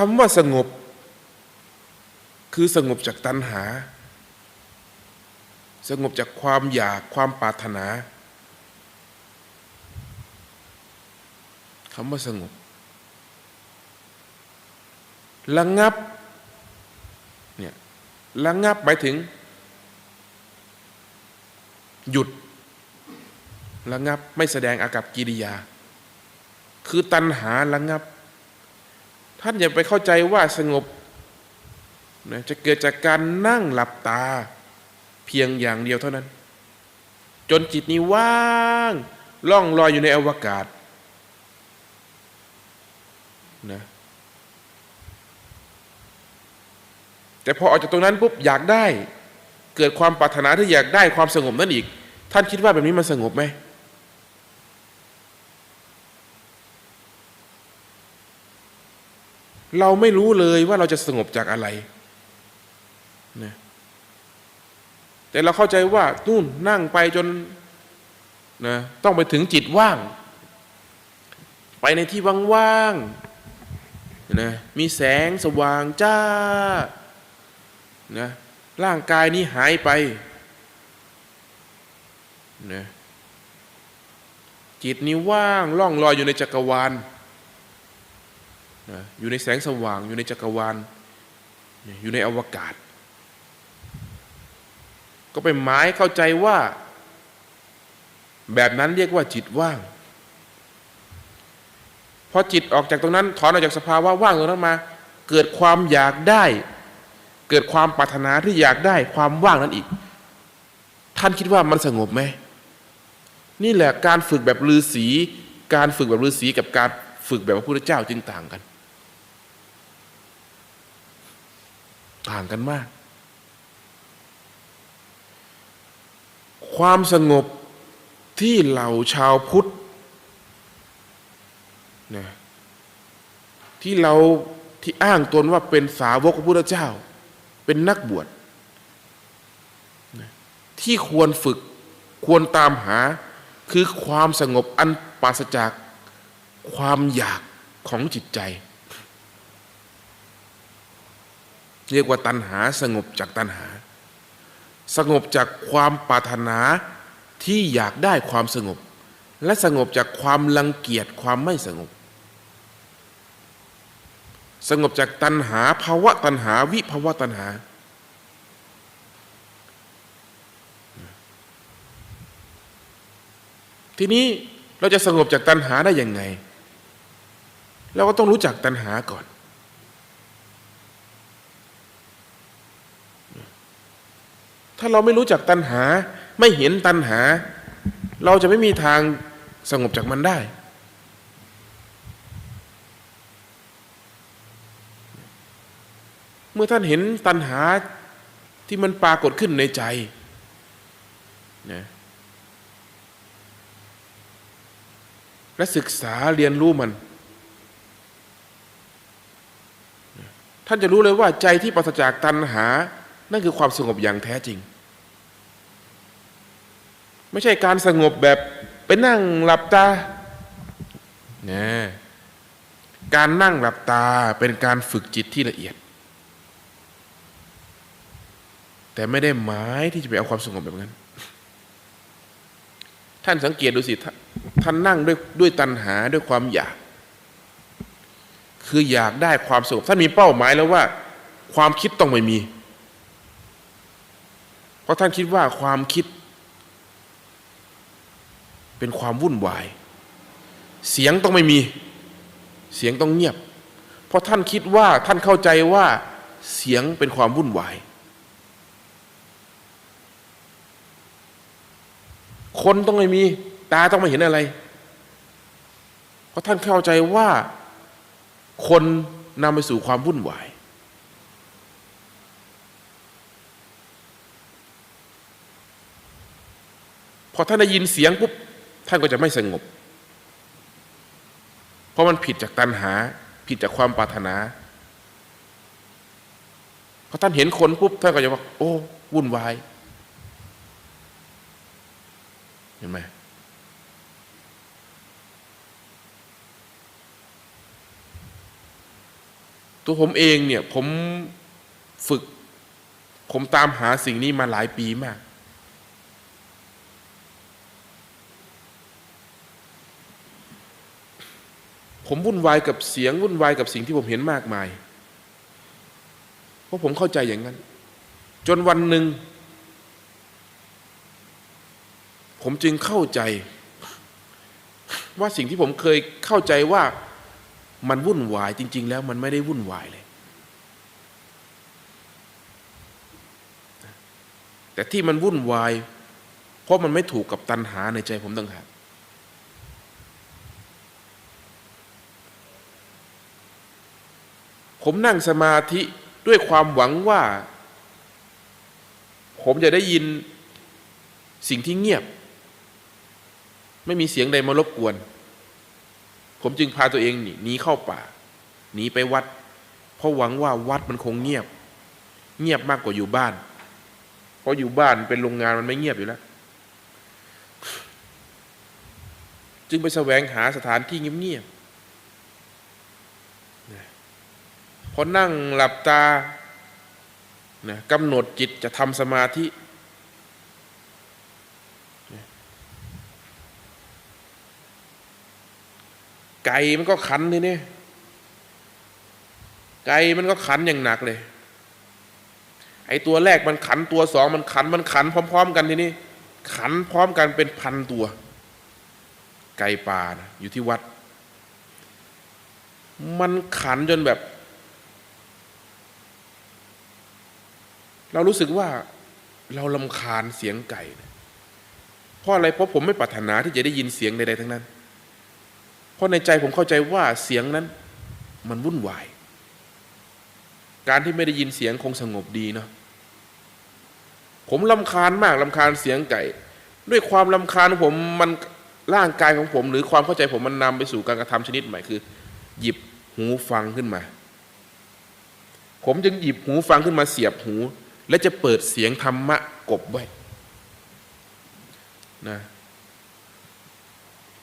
คำว่าสงบ คือสงบจากตัณหา สงบจากความอยากความปรารถนาคำว่าสงบระงับเนี่ยระงับหมายถึง หยุดระงับไม่แสดงอากับกิริยา คือตัณหาระงับ ท่านอย่าไปเข้าใจว่าสงบนะจะเกิดจากการนั่งหลับตา เพียงอย่างเดียวเท่านั้น จนจิตนี้ว่างล่องลอยอยู่ในอวกาศนะแต่พอออกจากตรงนั้นปุ๊บอยากได้ เกิดความปรารถนาที่อยากได้ความสงบนั่นอีก ท่านคิดว่าแบบนี้มันสงบไหม เราไม่รู้เลยว่าเราจะสงบจากอะไรนะแต่เราเข้าใจว่านู่นนั่งไปจนนะต้องไปถึงจิตว่าง ไปในที่ว่างๆนะมีแสงสว่างจ้านะร่างกายนี้หายไปนะจิตนี้ว่างล่องลอยอยู่ในจักรวาล นะอยู่ในแสงสว่าง อยู่ในจักรวาล อยู่ในอวกาศ ก็เป็นหมายเข้าใจว่า แบบนั้นเรียกว่าจิตว่างพอจิตออกจากตรงนั้น ถอนออกจากสภาวะว่างตรงนั้นมา เกิดความอยากได้ เกิดความปรารถนาที่อยากได้ความว่างนั้นอีก ท่านคิดว่ามันสงบไหมนี่แหละการฝึกแบบฤาษีการฝึกแบบฤาษีกับการฝึกแบบพระพุทธเจ้าจึงต่างกัน ต่างกันมาก ความสงบที่เหล่าชาวพุทธนะที่เราที่อ้างตนว่าเป็นสาวกพระพุทธเจ้า เป็นนักบวชนะที่ควรฝึกควรตามหา คือความสงบอันปราศจากความอยากของจิตใจ เรียกว่าตัณหาสงบจากตัณหา สงบจากความปรารถนาที่อยากได้ความสงบ และสงบจากความรังเกียจความไม่สงบ สงบจากตัณหาภาวะตัณหาวิภาวะตัณหา ทีนี้เราจะสงบจากตัณหาได้ยังไง เราก็ต้องรู้จักตัณหาก่อน ถ้าเราไม่รู้จักตัณหา ไม่เห็นตัณหา เราจะไม่มีทางสงบจากมันได้ เมื่อท่านเห็นตัณหาที่มันปรากฏขึ้นในใจนะและศึกษาเรียนรู้มัน ท่านจะรู้เลยว่าใจที่ปราศจากตัณหา นั่นคือความสงบอย่างแท้จริง ไม่ใช่การสงบแบบไปนั่งหลับตาเนะการนั่งหลับตาเป็นการฝึกจิตที่ละเอียด แต่ไม่ได้หมายที่จะไปเอาความสงบแบบนั้น ท่านสังเกตดูสิ ท่านท่านนั่งด้วยด้วยตัณหาด้วยความอยาก คืออยากได้ความสงบท่านมีเป้าหมายแล้วว่า ความคิดต้องไม่มี ราะท่านคิดว่าความคิด เป็นความวุ่นวาย เสียงต้องไม่มี เสียงต้องเงียบ เพราะท่านคิดว่าท่านเข้าใจว่าเสียงเป็นความวุ่นวาย คนต้องไม่มี ตาต้องไม่เห็นอะไร เพราะท่านเข้าใจว่า คนนำไปสู่ความวุ่นวาย พอท่านได้ยินเสียงปุ๊บท่านก็จะไม่สงบ เพราะมันผิดจากตัณหา ผิดจากความปรารถนาพอท่านเห็นคนปุ๊บท่านก็จะว่าโอ้วุ่นวายเห็นไหมตัวผมเองเนี่ยผมฝึก ผมตามหาสิ่งนี้มาหลายปีมาก ผมวุ่นวายกับเสียงวุ่นวายกับสิ่งที่ผมเห็นมากมาย เพราะผมเข้าใจอย่างนั้น จนวันหนึ่ง ผมจึงเข้าใจ ว่าสิ่งที่ผมเคยเข้าใจว่ามันวุ่นวายจริง ๆ แล้วมันไม่ได้วุ่นวายเลย แต่ที่มันวุ่นวาย เพราะมันไม่ถูกกับตัณหาในใจผมต่างหาก ผมนั่งสมาธิด้วยความหวังว่า ผมจะได้ยินสิ่งที่เงียบ ไม่มีเสียงใดมารบกวน ผมจึงพาตัวเองหนีเข้าป่าหนีไปวัด เพราะหวังว่าวัดมันคงเงียบ เงียบมากกว่าอยู่บ้าน เพราะอยู่บ้านเป็นโรงงานมันไม่เงียบอยู่แล้ว จึงไปแสวงหาสถานที่เงียบๆนะพ อนั่งหลับตานะกำหนดจิตจะทำสมาธิ ไก่มันก็ขันทีนี่ไก่มันก็ขันอย่างหนักเลย ไอ้ตัวแรกมันขันตัวสองมันขันมันขันพร้อม ๆ กันทีนี้ขันพร้อมกันเป็นพันตัว ไก่ป่านะอยู่ที่วัด มันขันจนแบบ เรารู้สึกว่าเราลำคาญเสียงไก่ เพราะอะไรเพราะผมไม่ปรารถนาที่จะได้ยินเสียงใดๆทั้งนั้น เพราะในใจผมเข้าใจว่าเสียงนั้นมันวุ่นวาย การที่ไม่ได้ยินเสียงคงสงบดีเนาะผมลำคาญมากลำคาญเสียงไก่ ด้วยความลำคาญผมมันร่างกายของผม หรือความเข้าใจผมมันนำไปสู่การกระทำชนิดใหม่คือ หยิบหูฟังขึ้นมา ผมจึงหยิบหูฟังขึ้นมาเสียบหู และจะเปิดเสียงธรรมะกบไว้นะ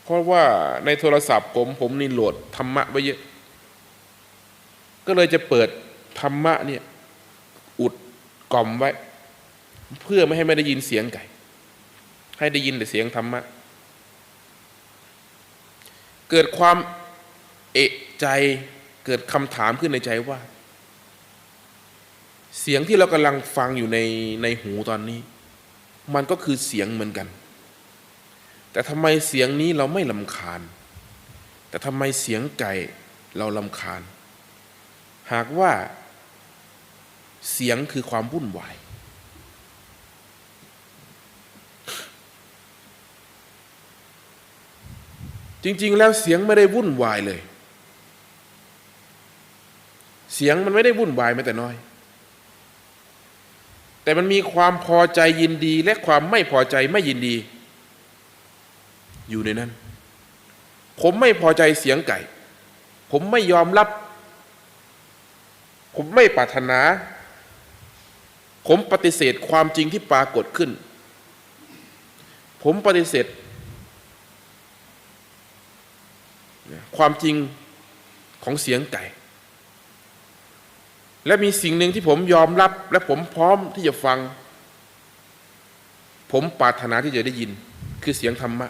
เพราะว่าในโทรศัพท์ผมผมนี่โหลดธรรมะไว้เยอะ ก็เลยจะเปิดธรรมะเนี่ยอุดกล่อมไว้ เพื่อไม่ให้ไม่ได้ยินเสียงไก่ ให้ได้ยินแต่เสียงธรรมะ เกิดความเอะใจเกิดคำถามขึ้นในใจว่า เสียงที่เรากำลังฟังอยู่ในในหูตอนนี้ มันก็คือเสียงเหมือนกัน แต่ทำไมเสียงนี้เราไม่ลำคาญ แต่ทำไมเสียงไก่เราลำคาญ หากว่า เสียงคือความวุ่นวายจริง ๆ แล้วเสียงไม่ได้วุ่นวายเลย เสียงมันไม่ได้วุ่นวายแม้แต่น้อย แต่มันมีความพอใจยินดี และความไม่พอใจไม่ยินดี อยู่ในนั้น ผมไม่พอใจเสียงไก่ ผมไม่ยอมรับ ผมไม่ปรารถนา ผมปฏิเสธความจริงที่ปรากฏขึ้น ผมปฏิเสธ ความจริงของเสียงไก่ และมีสิ่งหนึ่งที่ผมยอมรับ และผมพร้อมที่จะฟัง ผมปรารถนาที่จะได้ยิน คือเสียงธรรมะ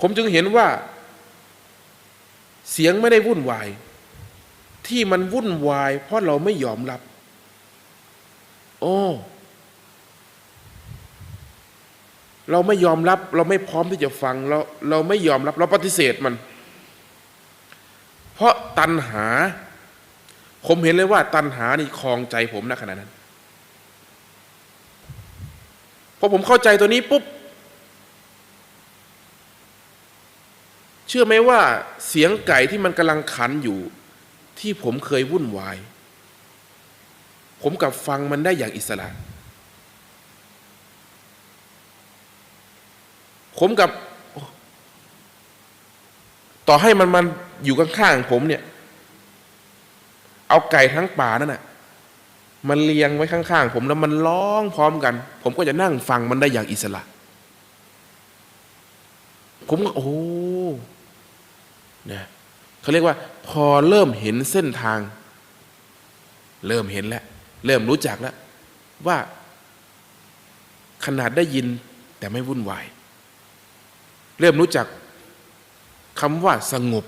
ผมจึงเห็นว่า เสียงไม่ได้วุ่นวาย ที่มันวุ่นวาย เพราะเราไม่ยอมรับ โอ้เราไม่ยอมรับ เราไม่พร้อมที่จะฟังเราเราไม่ยอมรับ เราปฏิเสธมัน เพราะตัณหา ผมเห็นเลยว่าตัณหานี่คลองใจผมนะขณะนั้นพอผมเข้าใจตัวนี้ปุ๊บ เชื่อไหมว่าเสียงไก่ที่มันกำลังขันอยู่ ที่ผมเคยวุ่นวาย ผมกลับฟังมันได้อย่างอิสระ ผมกับ ต่อให้มันมันอยู่ข้างๆผมเนี่ย เอาไก่ทั้งป่านั่นน่ะมันเลียงไว้ข้างๆผมแล้วมันร้องพร้อมกัน ผมก็จะนั่งฟังมันได้อย่างอิสระ ผมก็โอ้เนี่ยเขาเรียกว่า พอเริ่มเห็นเส้นทาง เริ่มเห็นแล้ว เริ่มรู้จักแล้ว ว่าขนาดได้ยินแต่ไม่วุ่นวาย เริ่มรู้จักคำว่าสงบ